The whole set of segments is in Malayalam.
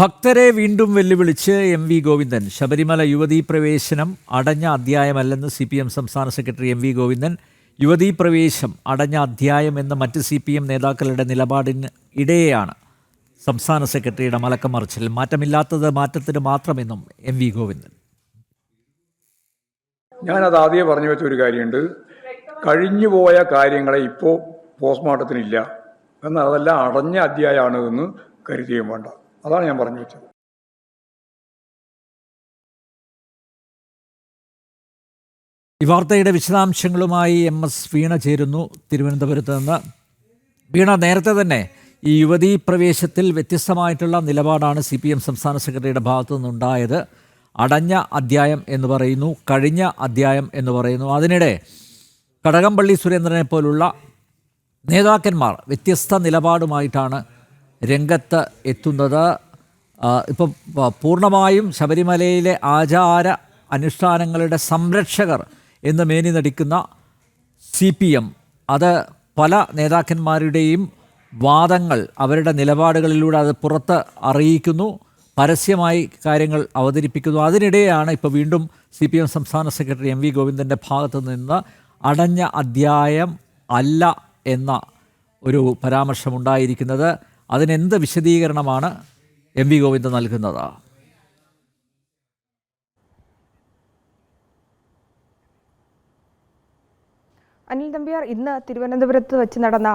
ഭക്തരെ വീണ്ടും വെല്ലുവിളിച്ച് എം വി ഗോവിന്ദൻ. ശബരിമല യുവതീ പ്രവേശനം അടഞ്ഞ അധ്യായമല്ലെന്ന് സി പി എം സംസ്ഥാന സെക്രട്ടറി എം വി ഗോവിന്ദൻ. യുവതീ പ്രവേശം അടഞ്ഞ അധ്യായം എന്ന മറ്റ് സി പി എം നേതാക്കളുടെ നിലപാടിന് ഇടയെയാണ് സംസ്ഥാന സെക്രട്ടറിയുടെ മലക്കമറിച്ചിൽ. മാറ്റമില്ലാത്തത് മാറ്റത്തിന് മാത്രമെന്നും എം വി ഗോവിന്ദൻ. ഞാനത് ആദ്യമേ പറഞ്ഞു വെച്ച ഒരു കാര്യമുണ്ട്. കഴിഞ്ഞുപോയ കാര്യങ്ങളെ ഇപ്പോൾ പോസ്റ്റ്മോർട്ടത്തിനില്ല. എന്നാൽ അതെല്ലാം അടഞ്ഞ അധ്യായമാണ് എന്ന് കരുതിയും വേണ്ട. അതാണ് ഞാൻ പറഞ്ഞു വെച്ചത്. ഈ വാർത്തയുടെ വിശദാംശങ്ങളുമായി എം എസ് വീണ ചേരുന്നു. തിരുവനന്തപുരത്ത് നിന്ന് വീണ നേരത്തെ തന്നെ ഈ യുവതീ പ്രവേശത്തിൽ വ്യത്യസ്തമായിട്ടുള്ള നിലപാടാണ് സി പി എം സംസ്ഥാന സെക്രട്ടറിയുടെ ഭാഗത്തു നിന്നുണ്ടായത്. അടഞ്ഞ അധ്യായം എന്ന് പറയുന്നു കഴിഞ്ഞ അധ്യായം എന്ന് പറയുന്നു. അതിനിടെ കടകംപള്ളി സുരേന്ദ്രനെ പോലുള്ള നേതാക്കന്മാർ വ്യത്യസ്ത നിലപാടുമായിട്ടാണ് രംഗത്ത് എത്തുന്നത്. ഇപ്പം പൂർണമായും ശബരിമലയിലെ ആചാര അനുഷ്ഠാനങ്ങളുടെ സംരക്ഷകർ എന്ന് മേനി നടിക്കുന്ന സി പി എം. അത് പല നേതാക്കന്മാരുടെയും വാദങ്ങൾ അവരുടെ നിലപാടുകളിലൂടെ അത് പുറത്ത് അറിയിക്കുന്നു. പരസ്യമായി കാര്യങ്ങൾ അവതരിപ്പിക്കുന്നു. അതിനിടെയാണ് ഇപ്പോൾ വീണ്ടും സി പി എം സംസ്ഥാന സെക്രട്ടറി എം വി ഗോവിന്ദന്റെ ഭാഗത്തു നിന്ന് അടഞ്ഞ അധ്യായം അല്ല എന്ന ഒരു പരാമർശമുണ്ടായിരിക്കുന്നത്. അതിനെന്ത് വിശദീകരണമാണ് എം വി ഗോവിന്ദൻ നൽകുന്നത്? അനിൽ തമ്പിയാർ ഇന്ന് തിരുവനന്തപുരത്ത് വെച്ച് നടന്ന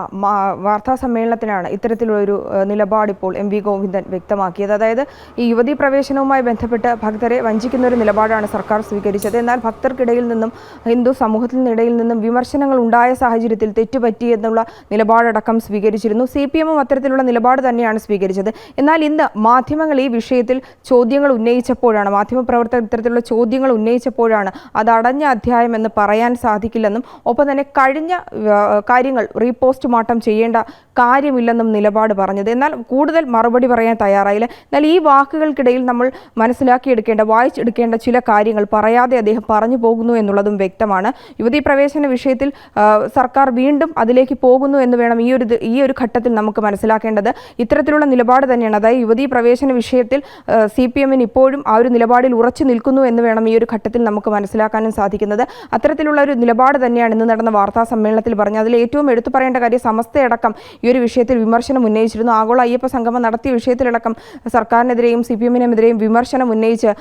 വാർത്താ സമ്മേളനത്തിനാണ് ഇത്തരത്തിലുള്ളൊരു നിലപാട് ഇപ്പോൾ എം വി ഗോവിന്ദൻ വ്യക്തമാക്കിയത്. അതായത് ഈ യുവതീ പ്രവേശനവുമായി ബന്ധപ്പെട്ട് ഭക്തരെ വഞ്ചിക്കുന്ന ഒരു നിലപാടാണ് സർക്കാർ സ്വീകരിച്ചത്. എന്നാൽ ഭക്തർക്കിടയിൽ നിന്നും ഹിന്ദു സമൂഹത്തിനിടയിൽ നിന്നും വിമർശനങ്ങൾ ഉണ്ടായ സാഹചര്യത്തിൽ തെറ്റുപറ്റി എന്നുള്ള നിലപാടടക്കം സ്വീകരിച്ചിരുന്നു. സി പി എമ്മും അത്തരത്തിലുള്ള നിലപാട് തന്നെയാണ് സ്വീകരിച്ചത്. എന്നാൽ ഇന്ന് മാധ്യമങ്ങൾ ഈ വിഷയത്തിൽ ചോദ്യങ്ങൾ ഉന്നയിച്ചപ്പോഴാണ് മാധ്യമപ്രവർത്തകർ ഇത്തരത്തിലുള്ള ചോദ്യങ്ങൾ ഉന്നയിച്ചപ്പോഴാണ് അത് അടഞ്ഞ അധ്യായം എന്ന് പറയാൻ സാധിക്കില്ലെന്നും ഒപ്പം തന്നെ കഴിഞ്ഞ കാര്യങ്ങൾ റീപോസ്റ്റ് റീപോസ്റ്റ്മോർട്ടം ചെയ്യേണ്ട കാര്യമില്ലെന്നും നിലപാട് പറഞ്ഞത്. എന്നാൽ കൂടുതൽ മറുപടി പറയാൻ തയ്യാറായില്ല. എന്നാൽ ഈ വാക്കുകൾക്കിടയിൽ നമ്മൾ മനസ്സിലാക്കിയെടുക്കേണ്ട വായിച്ചെടുക്കേണ്ട ചില കാര്യങ്ങൾ പറയാതെ അദ്ദേഹം പറഞ്ഞു പോകുന്നു എന്നുള്ളതും വ്യക്തമാണ്. യുവതീ പ്രവേശന വിഷയത്തിൽ സർക്കാർ വീണ്ടും അതിലേക്ക് പോകുന്നു എന്ന് വേണം ഈ ഒരു ഈ ഒരു ഘട്ടത്തിൽ നമുക്ക് മനസ്സിലാക്കേണ്ടത്. ഇത്തരത്തിലുള്ള നിലപാട് തന്നെയാണ്. അതായത് യുവതീ പ്രവേശന വിഷയത്തിൽ സി പി എമ്മിന് ഇപ്പോഴും ആ ഒരു നിലപാടിൽ ഉറച്ചു നിൽക്കുന്നു എന്ന് വേണം ഈ ഒരു ഘട്ടത്തിൽ നമുക്ക് മനസ്സിലാക്കാനും സാധിക്കുന്നത്. അത്തരത്തിലുള്ള ഒരു നിലപാട് തന്നെയാണ് ഇന്ന് നടന്ന വാർത്താ സമ്മേളനത്തിൽ പറഞ്ഞു. അതിൽ ഏറ്റവും എടുത്തു പറയേണ്ട കാര്യം സമസ്തയടക്കം ഈ ഒരു വിഷയത്തിൽ വിമർശനം ഉന്നയിച്ചിരുന്നു. ആഗോള അയ്യപ്പ സംഗമം നടത്തിയ വിഷയത്തിലടക്കം സർക്കാരിനെതിരെയും സി പി എമ്മിനെതിരെയും വിമർശനം ഉന്നയിച്ച്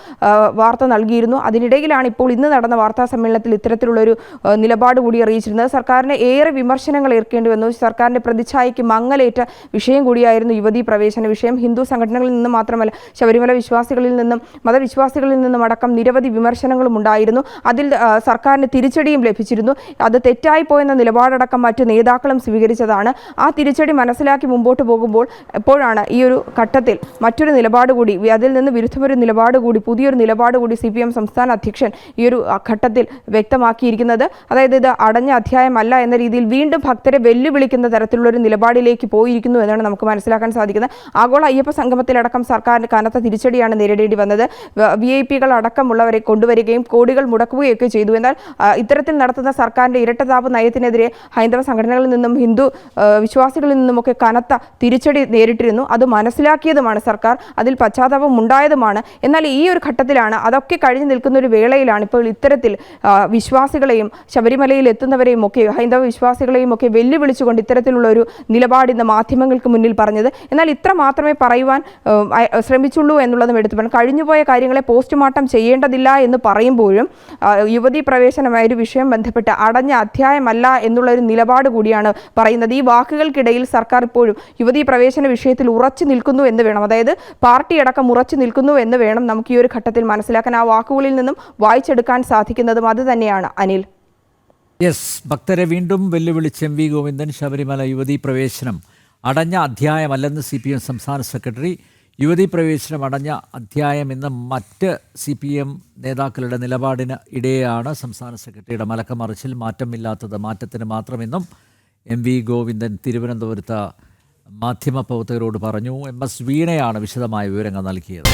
വാർത്ത നൽകിയിരുന്നു. അതിനിടയിലാണ് ഇപ്പോൾ ഇന്ന് നടന്ന വാർത്താ സമ്മേളനത്തിൽ ഇത്തരത്തിലുള്ളൊരു നിലപാട് കൂടി അറിയിച്ചിരുന്നത്. സർക്കാരിന് ഏറെ വിമർശനങ്ങൾ ഏർക്കേണ്ടി വന്നു. സർക്കാരിന്റെ പ്രതിച്ഛായയ്ക്ക് മങ്ങലേറ്റ വിഷയം കൂടിയായിരുന്നു യുവതി പ്രവേശന വിഷയം. ഹിന്ദു സംഘടനകളിൽ നിന്ന് മാത്രമല്ല ശബരിമല വിശ്വാസികളിൽ നിന്നും മതവിശ്വാസികളിൽ നിന്നും അടക്കം നിരവധി വിമർശനങ്ങളും ഉണ്ടായിരുന്നു. അതിൽ സർക്കാരിന് തിരിച്ചടിയും ലഭിച്ചിരുന്നു. അത് തെറ്റായി പോയെന്ന നിലപാടടക്കം മറ്റു നേതാക്കളും സ്വീകരിച്ചതാണ്. ആ തിരിച്ചടി മനസ്സിലാക്കി മുമ്പോട്ട് പോകുമ്പോൾ എപ്പോഴാണ് ഈ ഒരു ഘട്ടത്തിൽ മറ്റൊരു നിലപാട് കൂടി അതിൽ നിന്ന് വിരുദ്ധമൊരു നിലപാട് കൂടി പുതിയൊരു നിലപാട് കൂടി സി സംസ്ഥാന അധ്യക്ഷൻ ഈ ഒരു ഘട്ടത്തിൽ വ്യക്തമാക്കിയിരിക്കുന്നത്. അതായത് ഇത് അടഞ്ഞ അധ്യായമല്ല എന്ന രീതിയിൽ വീണ്ടും ഭക്തരെ വെല്ലുവിളിക്കുന്ന തരത്തിലുള്ള ഒരു നിലപാടിലേക്ക് പോയിരിക്കുന്നു എന്നാണ് നമുക്ക് മനസ്സിലാക്കാൻ സാധിക്കുന്നത്. ആഗോള അയ്യപ്പ സംഗമത്തിലടക്കം സർക്കാരിന് കനത്ത തിരിച്ചടിയാണ് നേരിടേണ്ടി വന്നത്. വി ഐ പികൾ അടക്കമുള്ളവരെ കൊണ്ടുവരികയും കോടികൾ മുടക്കുകയൊക്കെ ചെയ്തു. എന്നാൽ ഇത്തരത്തിൽ നടത്തുന്ന സർക്കാരിന്റെ ഇരട്ടതാപ നയത്തിനെതിരെ ഹൈന്ദവ സംഘടനകളിൽ നിന്നും ഹിന്ദു വിശ്വാസികളിൽ നിന്നുമൊക്കെ കനത്ത തിരിച്ചടി നേരിട്ടിരുന്നു. അത് മനസ്സിലാക്കിയതുമാണ് സർക്കാർ അതിൽ പശ്ചാത്താപം ഉണ്ടായതുമാണ്. എന്നാൽ ഈ ഒരു ഘട്ടത്തിലാണ് അതൊക്കെ കഴിഞ്ഞു നിൽക്കുന്ന ഒരു വേളയിലാണ് ഇപ്പോൾ ഇത്തരത്തിൽ വിശ്വാസികളെയും ശബരിമലയിൽ എത്തുന്നവരെയും ഒക്കെ ഹൈന്ദവ വിശ്വാസികളെയും ഒക്കെ വെല്ലുവിളിച്ചുകൊണ്ട് ഇത്തരത്തിലുള്ള ഒരു നിലപാട് ഇന്ന് മാധ്യമങ്ങൾക്ക് മുന്നിൽ പറഞ്ഞത്. എന്നാൽ ഇത്ര മാത്രമേ പറയുവാൻ ശ്രമിച്ചുള്ളൂ എന്നുള്ളതും എടുത്തു പറഞ്ഞു. കഴിഞ്ഞുപോയ കാര്യങ്ങളെ പോസ്റ്റ്മോർട്ടം ചെയ്യേണ്ടതില്ല എന്ന് പറയുമ്പോഴും യുവതീ പ്രവേശനമായ ഒരു വിഷയം ബന്ധപ്പെട്ട് അടഞ്ഞ അധ്യായമല്ല എന്നുള്ള ഒരു നിലപാട് കൂടിയാണ് പറയുന്നത്. ഈ വാക്കുകൾക്കിടയിൽ സർക്കാർ ഇപ്പോഴും യുവതീ പ്രവേശന വിഷയത്തിൽ ഉറച്ചു നിൽക്കുന്നു എന്ന് വേണം. അതായത് പാർട്ടി അടക്കം ഉറച്ചു നിൽക്കുന്നു എന്ന് വേണം നമുക്ക് ഈ ഒരു ഘട്ടത്തിൽ മനസ്സിലാക്കാൻ ആ വാക്കുകളിൽ നിന്നും വായിച്ചെടുക്കാൻ സാധിക്കുന്നതും അത് തന്നെയാണ്. അനിൽ. യെസ് ഭക്തരെ വീണ്ടും വെല്ലുവിളിച്ച് എം വി ഗോവിന്ദൻ ശബരിമല യുവതീ പ്രവേശനം അടഞ്ഞ അധ്യായമല്ലെന്ന് സി പി എം സംസ്ഥാന സെക്രട്ടറി യുവതീ പ്രവേശനം അടഞ്ഞ അധ്യായം എന്ന മറ്റ് സി പി എം നേതാക്കളുടെ നിലപാടിന് ഇടെയാണ്. സംസ്ഥാന സെക്രട്ടറിയുടെ മലക്കമറിച്ചിൽ മാറ്റമില്ലാത്തത് മാറ്റത്തിന് മാത്രമെന്നും എം വി ഗോവിന്ദൻ തിരുവനന്തപുരത്ത് മാധ്യമപ്രവർത്തകരോട് പറഞ്ഞു. എം എസ് വീണയാണ് വിശദമായ വിവരങ്ങൾ നൽകിയത്.